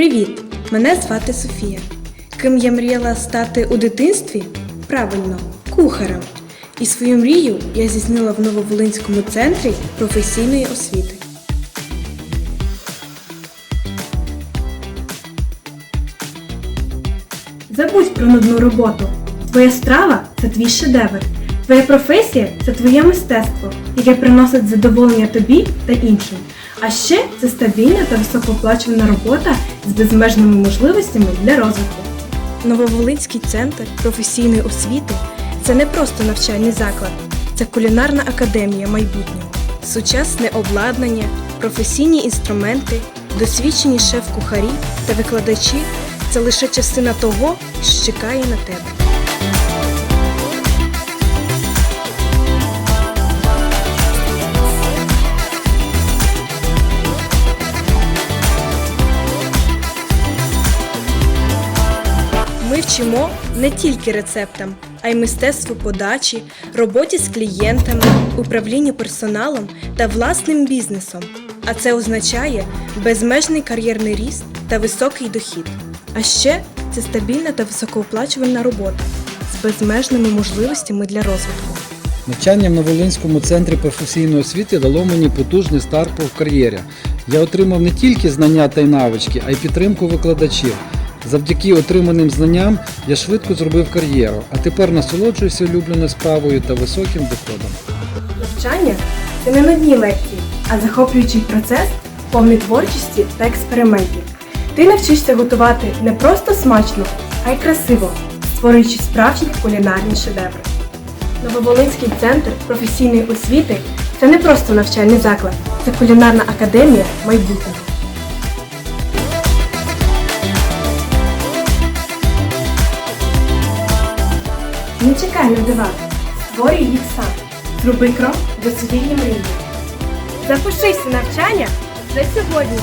Привіт! Мене звати Софія. Ким я мріяла стати у дитинстві? Правильно, кухарем. І свою мрію я здійснила в Нововолинському центрі професійної освіти. Забудь про нудну роботу. Твоя страва це твій шедевр. Твоя професія це твоє мистецтво, яке приносить задоволення тобі та іншим. А ще це стабільна та високооплачувана робота з безмежними можливостями для розвитку. Нововолинський центр професійної освіти це не просто навчальний заклад, це кулінарна академія майбутнього, сучасне обладнання, професійні інструменти, досвідчені шеф-кухарі та викладачі це лише частина того, що чекає на тебе. Ми вчимо не тільки рецептам, а й мистецтву подачі, роботі з клієнтами, управлінню персоналом та власним бізнесом. А це означає безмежний кар'єрний ріст та високий дохід. А ще це стабільна та високооплачувальна робота з безмежними можливостями для розвитку. Навчання в Новолинському центрі професійної освіти дало мені потужний старт в кар'єрі. Я отримав не тільки знання та й навички, а й підтримку викладачів. Завдяки отриманим знанням я швидко зробив кар'єру, а тепер насолоджуюся улюбленою справою та високим доходом. Навчання це не нудні лекції, а захоплюючий процес, повний творчості та експериментів. Ти навчишся готувати не просто смачно, а й красиво, створюючи справжні кулінарні шедеври. Нововолинський центр професійної освіти це не просто навчальний заклад, це кулінарна академія майбутнього. Не чекай на дива, створюй їх сам. Зроби крок до своєї мрії. Запишись на навчання вже сьогодні.